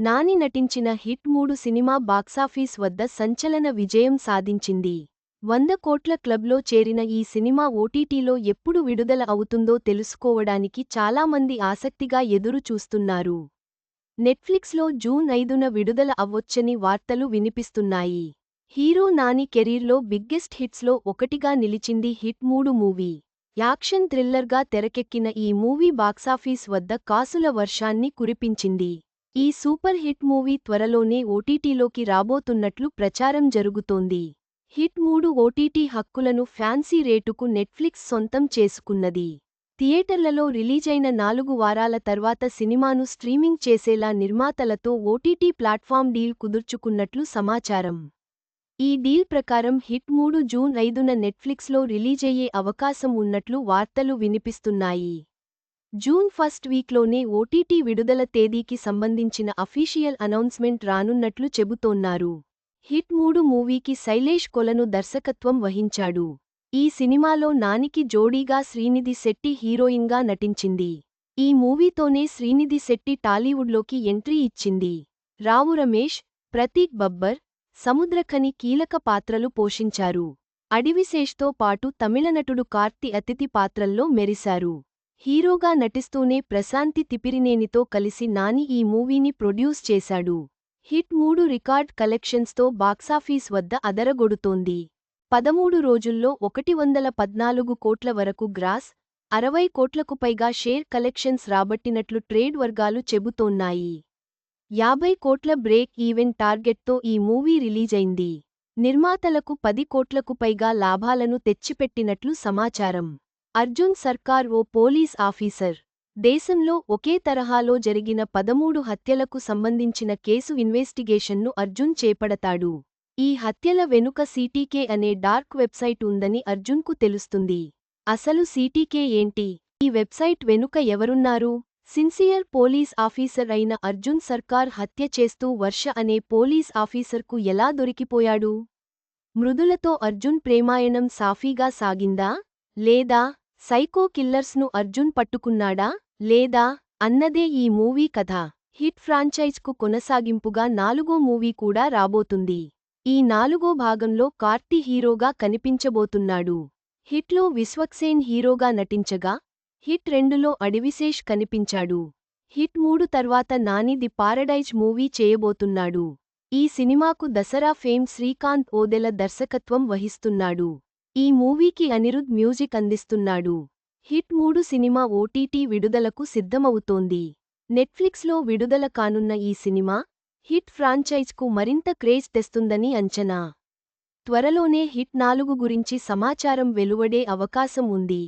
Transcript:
నాని నటించిన హిట్ మూడు cinema box office వద్ద సంచలన విజయం సాధించింది. వంద కోట్ల క్లబ్లో చేరిన ఈ సినిమా ఓటీటీలో ఎప్పుడు విడుదల అవుతుందో తెలుసుకోవడానికి చాలామంది ఆసక్తిగా ఎదురు చూస్తున్నారు నెట్ఫ్లిక్స్లో జూన్ ఐదున విడుదల అవ్వొచ్చని వార్తలు వినిపిస్తున్నాయి. హీరో నాని కెరీర్లో బిగ్గెస్ట్ హిట్స్లో ఒకటిగా నిలిచింది హిట్ మూడు మూవీ. యాక్షన్ థ్రిల్లర్గా తెరకెక్కిన ఈ మూవీ బాక్సాఫీస్ వద్ద కాసుల వర్షాన్ని కురిపించింది. ఈ సూపర్ హిట్ మూవీ త్వరలోనే ఓటీటీలోకి రాబోతున్నట్లు ప్రచారం జరుగుతోంది. హిట్ మూడు ఓటీటీ హక్కులను ఫ్యాన్సీ రేటుకు నెట్ఫ్లిక్స్ సొంతం చేసుకున్నది. థియేటర్లలో రిలీజైన నాలుగు వారాల తర్వాత సినిమాను స్ట్రీమింగ్ చేసేలా నిర్మాతలతో ఓటీటీ ప్లాట్ఫామ్ డీల్ కుదుర్చుకున్నట్లు సమాచారం. ఈ డీల్ ప్రకారం హిట్ మూడు జూన్ ఐదున నెట్ఫ్లిక్స్లో రిలీజయ్యే అవకాశం ఉన్నట్లు వార్తలు వినిపిస్తున్నాయి. జూన్ ఫస్ట్ వీక్లోనే ఓటీటీ విడుదల తేదీకి సంబంధించిన అఫీషియల్ అనౌన్స్మెంట్ రానున్నట్లు చెబుతోన్నారు. హిట్ మూడు మూవీకి శైలేష్ కొలను దర్శకత్వం వహించాడు. ఈ సినిమాలో నానికి జోడీగా శ్రీనిధి శెట్టి హీరోయిన్గా నటించింది. ఈ మూవీతోనే శ్రీనిధి శెట్టి టాలీవుడ్లోకి ఎంట్రీ ఇచ్చింది. రావు రమేష్ ప్రతీక్ బబ్బర్ సముద్రఖని కీలక పాత్రలు పోషించారు. అడివిశేష్తో పాటు తమిళ నటుడు కార్తి అతిథి పాత్రల్లో మెరిశారు. హీరోగా నటిస్తూనే ప్రశాంతి తిపిరినేనితో కలిసి నాని ఈ మూవీని ప్రొడ్యూస్ చేశాడు. హిట్ మూడు రికార్డ్ కలెక్షన్స్తో బాక్సాఫీస్ వద్ద అదరగొడుతోంది. పదమూడు రోజుల్లో ఒకటి వందల పద్నాలుగు కోట్ల వరకు గ్రాస్ అరవై కోట్లకు పైగా షేర్ కలెక్షన్స్ రాబట్టినట్లు ట్రేడ్ వర్గాలు చెబుతోన్నాయి. యాభై కోట్ల బ్రేక్ ఈవెన్ టార్గెట్తో ఈ మూవీ రిలీజైంది. నిర్మాతలకు పది కోట్లకు పైగా లాభాలను తెచ్చిపెట్టినట్లు సమాచారం. అర్జున్ సర్కార్ ఓ పోలీస్ ఆఫీసర్. దేశంలో ఒకే తరహాలో జరిగిన పదమూడు హత్యలకు సంబంధించిన కేసు ఇన్వెస్టిగేషన్ను అర్జున్ చేపడతాడు. ఈ హత్యల వెనుక సీటీకే అనే డార్క్ వెబ్సైట్ ఉందని అర్జున్కు తెలుస్తుంది. అసలు సీటీకే ఏంటి? ఈ వెబ్సైట్ వెనుక ఎవరున్నారు? సిన్సియర్ పోలీస్ ఆఫీసర్ అయిన అర్జున్ సర్కార్ హత్య చేస్తూ వర్ష అనే పోలీస్ ఆఫీసర్కు ఎలా దొరికిపోయాడు? మృదులతో అర్జున్ ప్రేమాయణం సాఫీగా సాగిందా? లేదా సైకో కిల్లర్స్ను అర్జున్ పట్టుకున్నాడా? లేదా అన్నదే ఈ మూవీ కథ? హిట్ ఫ్రాంచైజ్కు కొనసాగింపుగా నాలుగో మూవీ కూడా రాబోతుంది. ఈ నాలుగో భాగంలో కార్తి హీరోగా కనిపించబోతున్నాడు. హిట్లో విశ్వక్సేన్ హీరోగా నటించగా హిట్ రెండులో అడివిశేష్ కనిపించాడు. హిట్ మూడు తర్వాత నాని ది పారడైజ్ మూవీ చేయబోతున్నాడు. ఈ సినిమాకు దసరా ఫేమ్ శ్రీకాంత్ ఓదెల దర్శకత్వం వహిస్తున్నాడు. ఈ మూవీకి అనిరుద్ మ్యూజిక్ అందిస్తున్నాడు. హిట్ మూడు సినిమా ఓటీటీ విడుదలకు సిద్ధమవుతోంది. నెట్ఫ్లిక్స్లో విడుదల కానున్న ఈ సినిమా హిట్ ఫ్రాంచైజ్కు మరింత క్రేజ్ తెస్తుందని అంచనా. త్వరలోనే హిట్ నాలుగు గురించి సమాచారం వెలువడే అవకాశం ఉంది.